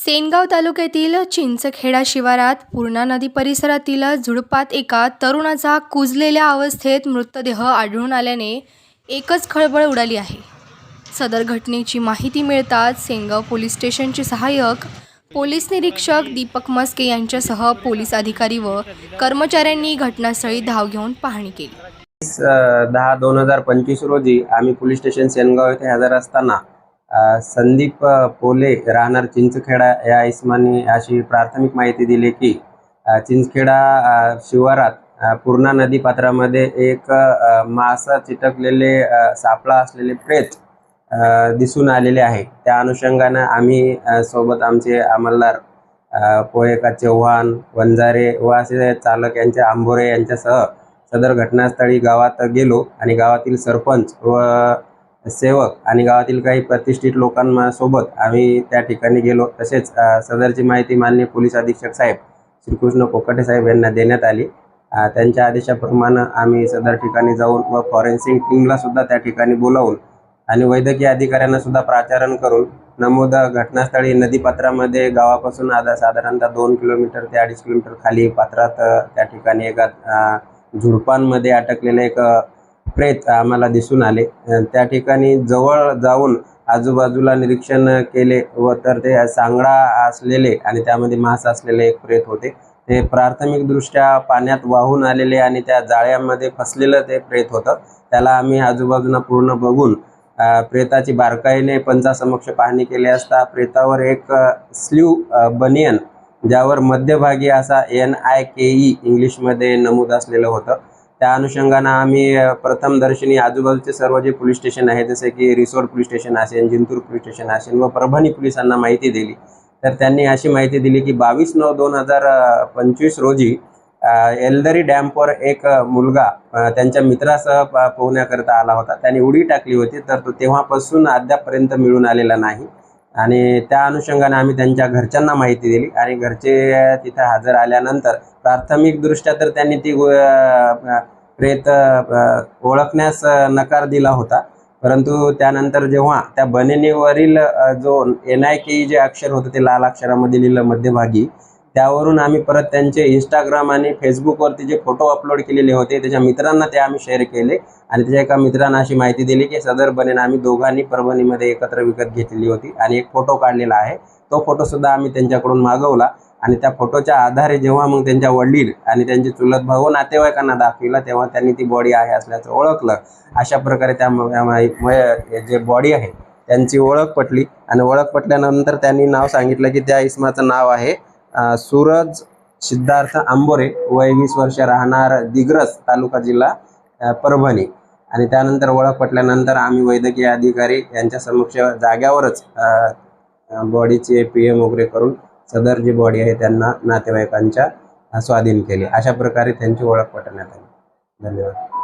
सेनगाव तालुक्यातील चिंचखेडा शिवारात पूर्णा नदी परिसरातील झुडपात एका तरुणाचा कुजलेल्या अवस्थेत मृतदेह आढळून आल्याने एकच खळबळ उडाली आहे. सदर घटनेची माहिती मिळताच सेनगाव पोलीस स्टेशनचे सहाय्यक पोलीस निरीक्षक दीपक मस्के यांच्यासह पोलीस अधिकारी व कर्मचाऱ्यांनी घटनास्थळी धाव घेऊन पाहणी केली. दहा दोन हजार पंचवीस रोजी आम्ही पोलीस स्टेशन सेनगाव येथे हजर असताना संदीप पोले राहणार चिंचखेडा. या इसमाने अशी प्राथमिक माहिती दिली की चिंचखेडा शिवारात पूर्णा नदी पात्रामध्ये एक मासा चिटकलेले सापळा असलेले प्रेत दिसून आलेले आहे. त्या अनुषंगानं आम्ही सोबत आमचे अंमलदार अ, पोहेका चव्हाण वंजारे व असे चालक यांचे आंबोरे यांच्यासह सदर घटनास्थळी गावात गेलो आणि गावातील सरपंच व सेवक आणि गावातील काही प्रतिष्ठित लोकांसोबत आम्ही त्या ठिकाणी गेलो. तसेच सदरची माहिती माननीय पोलीस अधीक्षक साहेब श्रीकृष्ण कोकटे साहेब यांना देण्यात आली. त्यांच्या आदेशाप्रमाणे आम्ही सदर ठिकाणी जाऊन व फॉरेन्सिक टीमला सुद्धा त्या ठिकाणी बोलावून आणि वैद्यकीय अधिकाऱ्यांना सुद्धा प्राचारण करून नमूद घटनास्थळी नदीपात्रामध्ये गावापासून आता साधारणतः दोन किलोमीटर ते अडीच किलोमीटर खाली पात्रात त्या ठिकाणी एका झुडपांमध्ये अटकलेलं एक प्रेत आम्हाला दिसून आले. त्या ठिकाणी जवळ जाऊन आजूबाजूला निरीक्षण केले व तर ते सांगडा असलेले आणि त्यामध्ये मांस असलेले एक प्रेत होते. ते प्राथमिकदृष्ट्या पाण्यात वाहून आलेले आणि त्या जाळ्यामध्ये फसलेलं ते प्रेत होतं. त्याला आम्ही आजूबाजूला पूर्ण बघून प्रेताची बारकाईने पंचासमक्ष पाहणी केली असता प्रेतावर एक स्लीव बनियन ज्यावर मध्यभागी असा एन आय के ई इंग्लिशमध्ये नमूद असलेलं होतं. त्या अनुषंगानं आम्ही प्रथम प्रथमदर्शनी आजूबाजूचे सर्व जे पोलीस स्टेशन आहे जसे की रिसोड पोलीस स्टेशन असेल जिंतूर पोलीस स्टेशन असेल व परभणी पोलिसांना माहिती दिली. तर त्यांनी अशी माहिती दिली की बावीस नऊ दोन हजार पंचवीस रोजी अ, एलदरी डॅम्पवर एक मुलगा त्यांच्या मित्रासह पोहण्याकरता आला होता. त्याने उडी टाकली होती तर तो तेव्हापासून अद्यापपर्यंत मिळून आलेला नाही. आणि त्या अनुषंगाने आम्ही त्यांच्या घरच्यांना माहिती दिली. आणि घरचे तिथे हजर आल्यानंतर प्राथमिकदृष्ट्या तर त्यांनी ती प्रेत ओळखण्यास नकार दिला होता. परंतु त्यानंतर जेव्हा त्या बनिनीवरील जो एन आय के जे अक्षर होतं ते लाल अक्षरामध्ये लिहिलं मध्यभागी त्यावरून आम्ही परत त्यांचे इंस्टाग्राम आणि फेसबुकवरती जे फोटो अपलोड केलेले होते त्याच्या मित्रांना ते आम्ही शेअर केले आणि त्याच्या एका मित्रांना अशी माहिती दिली की सदर बनेन आम्ही दोघांनी परभणीमध्ये एकत्र विकत घेतलेली होती आणि एक फोटो काढलेला आहे. तो फोटोसुद्धा आम्ही त्यांच्याकडून मागवला आणि त्या फोटोच्या आधारे जेव्हा मग त्यांच्या वडील आणि त्यांचे चुलत भाऊ नातेवाईकांना दाखविला तेव्हा त्यांनी ती बॉडी आहे असल्याचं ओळखलं. अशा प्रकारे त्या मा- जे बॉडी आहे त्यांची ओळख पटली आणि ओळख पटल्यानंतर त्यांनी नाव सांगितलं की त्या इसमाचं नाव आहे. सूरज सिद्धार्थ आंबोरे वय वीस वर्ष राहणार दिग्रस तालुका जिल्हा परभणी. आणि त्यानंतर ओळख पटल्यानंतर आम्ही वैद्यकीय अधिकारी यांच्या समक्ष जाग्यावरच बॉडीचे पी एम वगैरे करून सदर जी बॉडी आहे त्यांना नातेवाईकांच्या स्वाधीन केली. अशा प्रकारे त्यांची ओळख पटवण्यात आली. धन्यवाद.